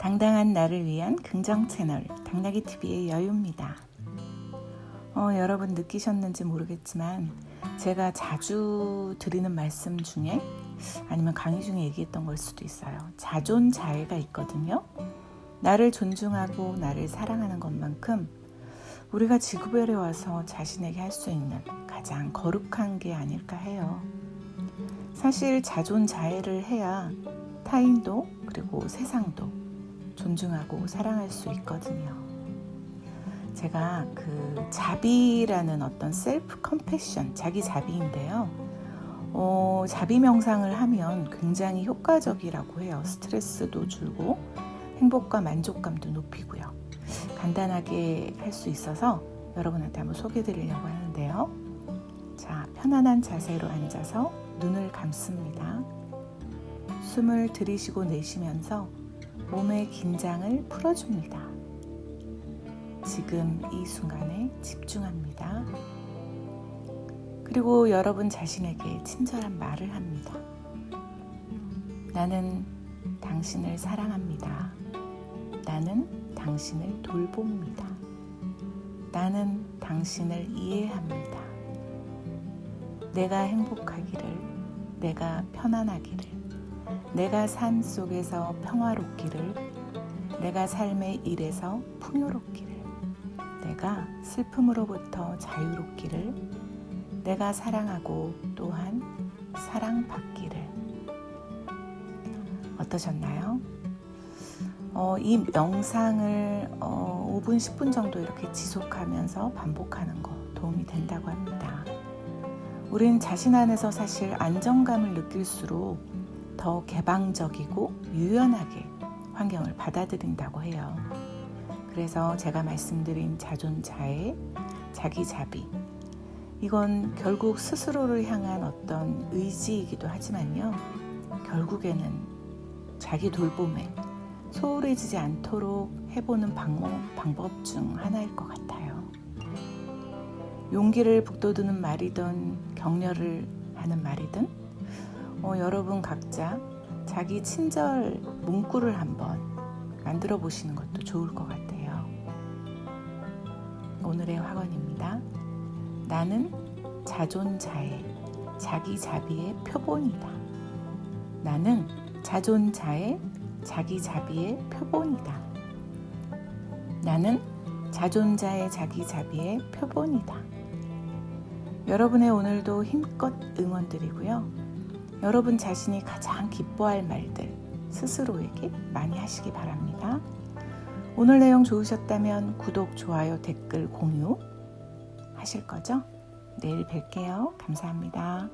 당당한 나를 위한 긍정 채널 당나귀 TV의 여유입니다. 어, 여러분 느끼셨는지 모르겠지만 제가 자주 드리는 말씀 중에 아니면 강의 중에 얘기했던 걸 수도 있어요. 자존자애가 있거든요. 나를 존중하고 나를 사랑하는 것만큼 우리가 지구별에 와서 자신에게 할 수 있는 가장 거룩한 게 아닐까 해요. 사실 자존자애를 해야 타인도 그리고 세상도 존중하고 사랑할 수 있거든요. 제가 그 자비라는 어떤 셀프 컴패션, 자기 자비인데요. 어, 자비 명상을 하면 굉장히 효과적이라고 해요. 스트레스도 줄고 행복과 만족감도 높이고요. 간단하게 할 수 있어서 여러분한테 한번 소개해 드리려고 하는데요. 자, 편안한 자세로 앉아서 눈을 감습니다. 숨을 들이쉬고 내쉬면서 몸의 긴장을 풀어줍니다. 지금 이 순간에 집중합니다. 그리고 여러분 자신에게 친절한 말을 합니다. 나는 당신을 사랑합니다. 나는 당신을 돌봅니다. 나는 당신을 이해합니다. 내가 행복하기를, 내가 편안하기를, 내가 삶 속에서 평화롭기를, 내가 삶의 일에서 풍요롭기를, 내가 슬픔으로부터 자유롭기를, 내가 사랑하고 또한 사랑받기를. 어떠셨나요? 어, 이 명상을 어, 5분, 10분 정도 이렇게 지속하면서 반복하는 거 도움이 된다고 합니다. 우린 자신 안에서 사실 안정감을 느낄수록 더 개방적이고 유연하게 환경을 받아들인다고 해요. 그래서 제가 말씀드린 자존자애, 자기자비, 이건 결국 스스로를 향한 어떤 의지이기도 하지만요. 결국에는 자기 돌봄에 소홀해지지 않도록 해보는 방법, 방법 중 하나일 것 같아요. 용기를 북돋우는 말이든 격려를 하는 말이든 어, 여러분 각자 자기 친절 문구를 한번 만들어 보시는 것도 좋을 것 같아요. 오늘의 화건입니다. 나는 자존자애, 자기자비의 표본이다. 나는 자존자애, 자기자비의 표본이다. 나는 자존자의 자기자비의 표본이다. 여러분의 오늘도 힘껏 응원드리고요. 여러분 자신이 가장 기뻐할 말들 스스로에게 많이 하시기 바랍니다. 오늘 내용 좋으셨다면 구독, 좋아요, 댓글, 공유 하실 거죠? 내일 뵐게요. 감사합니다.